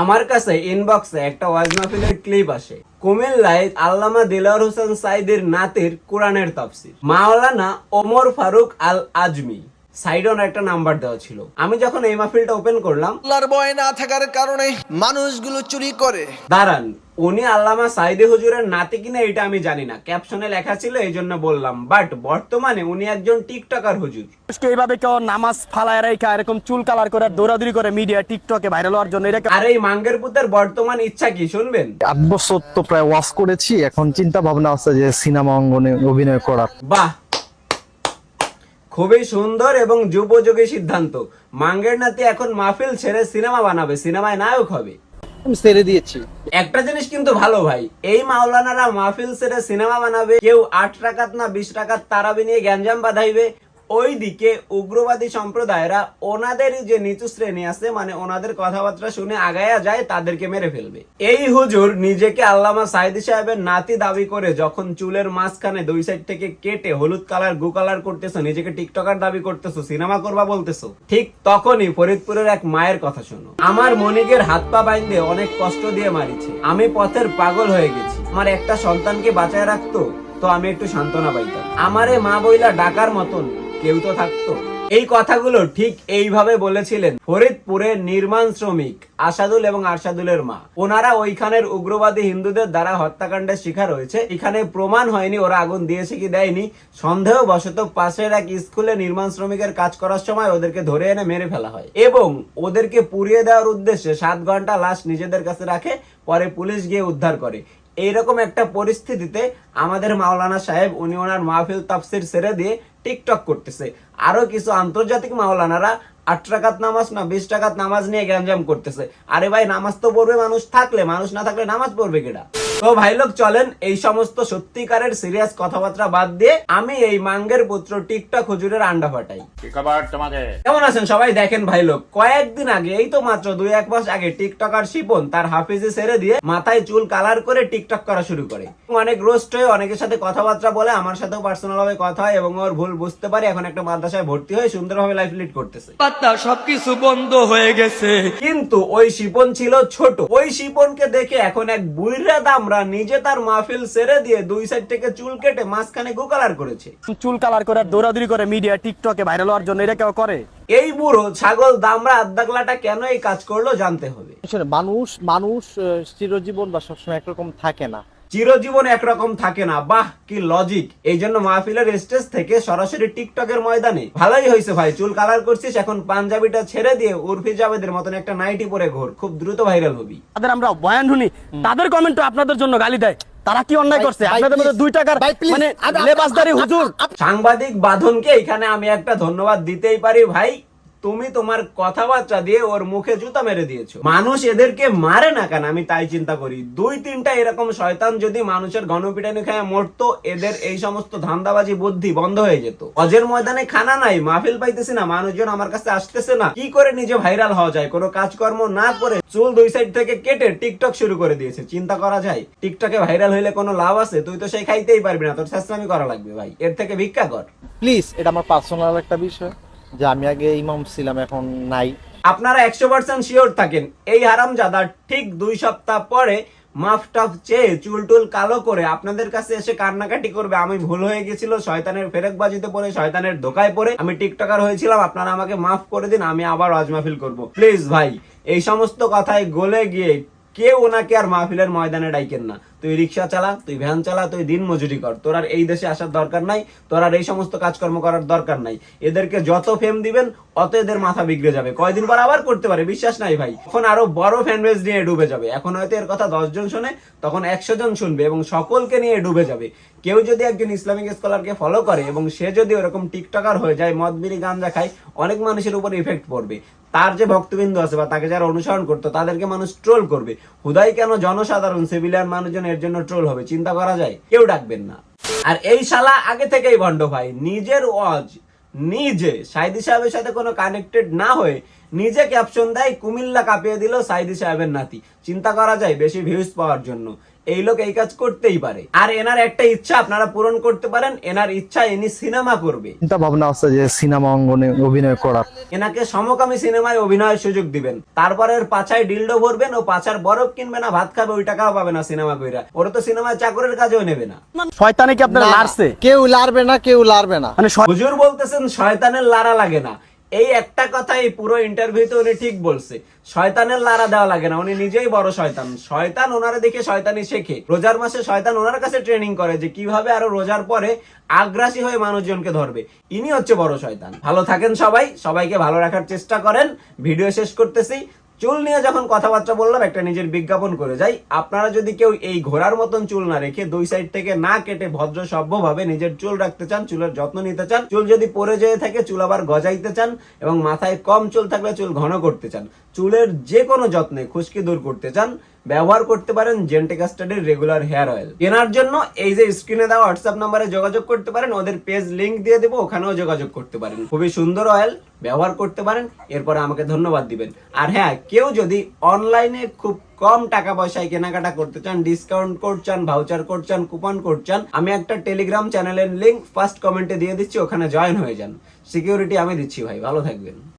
আমার কাছে ইনবক্সে একটা ওয়াজ মাহফিলের ক্লিপ আসে। কুমিল্লায় আল্লামা দিলার হোসেন সাইদের নাতের কোরআনের তাফসির। মাওলানা ওমর ফারুক আল আজমি সাইডন একটা নাম্বার দেওয়া ছিল। আমি যখন এই মাহফিলটা ওপেন করলাম আল্লাহর ভয় না থাকার কারণে মানুষগুলো চুরি করে। দাঁড়ান উনি আল্লামা সাইদে হুজুরের নাতি কিনা এটা আমি জানি না। ক্যাপশনে লেখা ছিল এই জন্য বললাম। বাট বর্তমানে উনি একজন টিকটকার হুজুর। এইভাবে কেউ নামাজ ফালায় রেখা এরকম চুল কালার করে দৌড়াদৌড়ি করে মিডিয়া টিকটকে ভাইরাল হওয়ার জন্য এটা আর এই মাঙ্গের পুতের বর্তমান ইচ্ছা কি শুনবেন? আট বছর তো প্রায় ওয়াশ করেছি এখন চিন্তা ভাবনা আছে যে সিনেমা অঙ্গনে অভিনয় করার। বাহ! খুবই সুন্দর এবং যুপযোগী সিদ্ধান্ত। মাঙ্গের নাতি এখন মাহফিল ছেড়ে সিনেমা বানাবে সিনেমায় নায়ক হবে। আমি ছেড়ে দিয়েছি। একটা জিনিস কিন্তু ভালো ভাই, এই মাওলানারা মাহফিল ছেড়ে সিনেমা বানাবে, কেউ আট টাকাত না বিশ টাকাত তারাবি নিয়ে গ্যাঞ্জাম বাঁধাইবে ওইদিকে উগ্রবাদী সম্প্রদায়রা ওনাদেরই যে নিচু শ্রেণি আছে মানে ওনাদের কথাবার্তা শুনে আগায়া যায়, তাদেরকে মেরে ফেলবে। এই হুজুর নিজেকে আল্লামা সাইদি সাহেবের নাতি দাবি করে যখন চুলের মাঝখানে দুই সাইড থেকে কেটে হলুদ কালার গু কালার করতেছো, নিজেকে টিকটকার দাবি করতেছো সিনেমা করবা বলতেছো, ঠিক তখনই ফরিদপুরের এক মায়ের কথা শোনো। আমার মনিকের হাত পা বাইন্ধে অনেক কষ্ট দিয়ে মারিছে। আমি পথের পাগল হয়ে গেছি। আমার একটা সন্তানকে বাঁচায় রাখতো, তো আমি একটু সান্ত্বনা পাইতাম। আমারে মা বইলা ডাকার মতন কেউ তো থাকতো। এই কথাগুলো ঠিক এইভাবে বলেছিলেন ফরিদপুরের নির্মাণ শ্রমিক আসাদুল এবং আরশাদুলের মা। ওনারা ওইখানের উগ্রবাদী হিন্দুদের দ্বারা হত্যাকাণ্ডের শিকার হয়েছে। এখানে প্রমাণ হয়নি ওরা আগুন দিয়েছে কি দেয়নি। সন্দেহ বশত পাশের এক স্কুলে নির্মাণ শ্রমিকের কাজ করার সময় ওদেরকে ধরে এনে মেরে ফেলা হয় এবং ওদেরকে পুড়িয়ে দেওয়ার উদ্দেশ্যে সাত ঘণ্টা লাশ নিজেদের কাছে রাখে, পরে পুলিশ গিয়ে উদ্ধার করে। এইরকম একটা পরিস্থিতিতে আমাদের মাওলানা সাহেব, উনি ওনার মাহফিল তাফসির ছেড়ে দিয়ে টিকটক করতেছে। আরও কিছু আন্তর্জাতিক মাওলানারা আট টাকাত নামাজ না বিশ টাকাত নামাজ নিয়ে গ্যাঞ্জাম করতেছে। আরে ভাই, নামাজ তো পড়বে মানুষ থাকলে, মানুষ না থাকলে নামাজ পড়বে কেডা? তো ভাই লোক চলেন এই সমস্ত সত্যিকারের সিরিয়াস কথাবার্তা বাদ দিয়ে আমি এই মাঙ্গের পুত্র টিকটক হুজুরের আন্ডা ফাটাই। কেমন আছেন সবাই? দেখেন ভাই লোক কয়েকদিন আগে এই তো মাত্র দুই এক মাস আগে টিকটকার শিপন তার হাফিজে ছেড়ে দিয়ে মাথায় চুল কালার করে টিকটক করা শুরু করে। অনেক রোস্ট হয়ে অনেকের সাথে কথাবার্তা বলে আমার সাথেও পার্সোনাল ভাবে কথা হয় এবং ওর ভুল বুঝতে পারে। এখন একটা মাদ্রাসায় ভর্তি হয়ে সুন্দরভাবে লাইফ লিড করতেছে। পাতা সবকিছু বন্ধ হয়ে গেছে। কিন্তু ওই শিপন ছিল ছোট। ওই শিপনকে দেখে এখন এক বুইরা দামরা নিজে তার মাহফিল সেরে দিয়ে দুই সাইড থেকে চুল কেটে মাঝখানে গো কালার করেছে। চুল কালার করে দৌড়াদৌড়ি করে মিডিয়া টিকটকে ভাইরাল হওয়ার জন্য এটা কেউ করে? এই বুড়ো ছাগল দামরা আদ্দাগলাটা কেন এই কাজ করল জানতে হবে। আসলে মানুষ মানুষ আহ, চিরজীবন বা সবসময় একরকম থাকে না। চিরজীবন একরকম থাকে না। বাহ কি লজিক এই জন্য মাহফিলের স্টেজ থেকে সরাসরি টিকটকের ময়দানে। ভালোই হয়েছে ভাই চুল কালার করছিস এখন পাঞ্জাবিটা ছেড়ে দিয়ে উর্ফি জাবেদের মতন একটা নাইটি পরে ঘোর। খুব দ্রুত ভাইরাল হবি। তাদের আমরা বয়ান শুনি তাদের কমেন্ট আপনাদের জন্য গালি দেয়। তারা কি অন্যায় করছে? আপনাদের মধ্যে দুই টাকার মানে লেবাসদারি হুজুর। সাংবাদিক বাঁধনকে এখানে আমি একটা ধন্যবাদ দিতেই পারি ভাই। তুমি তোমার কথাবার্তা দিয়ে ওর মুখে জুতা মেরে দিয়েছ। মানুষ এদেরকে মারে না কেন? আমি তাই চিন্তা করি। দুই তিনটা এরকম শয়তান যদি মানুষের গণপিটানি খায় মরতো, এদের এই সমস্ত ধান্দাবাজি বুদ্ধি বন্ধ হয়ে যেত। অজের ময়দানে খানা নাই, মাহফিল পাইতেছি না, মানুষজন আমার কাছে আসতেছে না। কি করে নিজে ভাইরাল হওয়া যায়? কোনো কাজকর্ম না করে চুল দুই সাইড থেকে কেটে টিকটক শুরু করে দিয়েছে। চিন্তা করা যায়, টিকটকে ভাইরাল হইলে কোনো লাভ আছে? তুই তো সেই খাইতেই পারবি না। তোর শাস্ত্রামি করা লাগবে ভাই। এর থেকে ভিক্ষা কর। প্লিজ, এটা আমার পার্সোনাল একটা বিষয়। যে আমি আগে ইমাম ছিলাম, এখন নাই। আপনারা একশো পার্সেন্ট শিওর থাকেন, এই হারামজাদা ঠিক দুই সপ্তাহ পরে মাফ টাফ চেয়ে চুল টুল কালো করে আপনাদের কাছে এসে কান্নাকাটি করবে। আমি ভুল হয়ে গেছিল, শয়তানের ফেরেকবাজিতে পড়ে, শয়তানের ধোকায় পড়ে। আমি টিকটকার হয়েছিলাম, আপনারা আমাকে মাফ করে দিন, আমি আবার ওয়াজ মাহফিল করব। প্লিজ ভাই, এই সমস্ত কথায় গলে গিয়ে কেউ ওনাকে আর মাহফিলের ময়দানে ডাইকেন না। তুই রিক্সা চালা, তুই ভ্যান চালা, তুই দিন মজুরি কর। তোর আর এই দেশে আসার দরকার নাই, তোর আর এই সমস্ত কাজকর্ম করার দরকার নাই। এদেরকে যত ফেম দিবেন, অত এদের মাথা বিগড়ে যাবে। কয়দিন পর আবার করতে পারে, বিশ্বাস নাই ভাই। এখন আরও বড় ফ্যান বেস নিয়ে ডুবে যাবে। এখন হয়তো এর কথা দশ জন শোনে, তখন একশো জন শুনবে এবং সকলকে নিয়ে ডুবে যাবে। কেউ যদি একজন ইসলামিক স্কলারকে ফলো করে এবং সে যদি ওরকম টিকটকার হয়ে যায় মদ বিড়ি গাঞ্জা খায় অনেক মানুষের উপর ইফেক্ট পড়বে। তার যে ভক্তবিন্দু আছে বা তাকে যারা অনুসরণ করতো, তাদেরকে মানুষ ট্রোল করবে। হুদাই কেন জনসাধারণ সিভিলিয়ান মানুষজন এর জন্য ট্রোল হবে? চিন্তা করা যায়? কেউ ডাকবেন না। আর এই শালা আগে থেকেই ভণ্ড ভাই। নিজের ওয়াজ, নিজে সাইদি সাহেবের সাথে কোনো কানেক্টেড না হয়ে নিজে ক্যাপশন দেয়, কুমিল্লা কাঁপিয়ে দিল সাইদি সাহেবের নাতি। চিন্তা করা যায়, বেশি ভিউজ পাওয়ার জন্য। এই লোক এই কাজ করতেই পারে। আর এনার একটা ইচ্ছা আপনারা পূরণ করতে পারেন এনার ইচ্ছা ইনি সিনেমা করবে। চিন্তা ভাবনা আছে যে সিনেমা অঙ্গনে অভিনয় করার। এনাকে সমকামী সিনেমায় অভিনয়ের সুযোগ দিবেন। তারপরে এর পাছায় ডিলডো ভরবেন ও পাছার বরফ কিনবে না ভাত খাবে ওই টাকাও পাবে না সিনেমা কইরা। ওরা তো সিনেমায় চাকরের কাজেও নেবে না। শয়তানে কি আপনার লাড়ছে কেউ লারবে না কেউ লারবে না। মানে হুজুর বলতেছেন শয়তানের লারা লাগে না। এই একটা কথাই পুরো ইন্টারভিউতে উনি ঠিক বলছে। শয়তানের লারা দেওয়া লাগে না, উনি নিজেই বড় শয়তান। শয়তান ওনারা দেখে শয়তানি শেখে। রোজার মাসে শয়তান ওনার কাছে ট্রেনিং করে যে কীভাবে আরও রোজার পরে আগ্রাসী হয়ে মানুষজনকে ধরবে। ইনি হচ্ছে বড় শয়তান। ভালো থাকেন সবাই, সবাইকে ভালো রাখার চেষ্টা করেন। ভিডিও শেষ করতেছি। চুল নিয়ে যখন কথাবার্তা বললাম, একটা নিজের বিজ্ঞাপন করে যাই। আপনারা যদি কেউ এই ঘোড়ার মতন চুল না রেখে দুই সাইড থেকে না কেটে ভদ্র সভ্য ভাবে নিজের চুল রাখতে চান, চুলের যত্ন নিতে চান, চুল যদি পরে যেয়ে থাকে, চুল আবার গজাইতে চান এবং মাথায় কম চুল থাকলে চুল ঘন করতে চান, চুলের যে কোনো যত্নে খুশকি দূর করতে চান ব্যবহার করতে পারেন জেন্টে কাস্টাডির রেগুলার হেয়ার অয়েল কেনার জন্য এই যে স্ক্রিনে দেওয়া হোয়াটসঅ্যাপ নাম্বারে যোগাযোগ করতে পারেন, ওদের পেজ লিংক দিয়ে দেবো, ওখানেও যোগাযোগ করতে পারেন। খুবই সুন্দর অয়েল ব্যবহার করতে পারেন, এরপরে আমাকে ধন্যবাদ দিবেন। আর হ্যাঁ কেউ যদি অনলাইনে খুব কম টাকা পয়সায় কেনাকাটা করতে চান ডিসকাউন্ট কোড চান ভাউচার কোড চান কুপন কোড চান, আমি একটা টেলিগ্রাম চ্যানেলের লিংক ফার্স্ট কমেন্টে দিয়ে দিচ্ছি, ওখানে জয়েন হয়ে যান। সিকিউরিটি আমি দিচ্ছি ভাই, ভালো থাকবেন।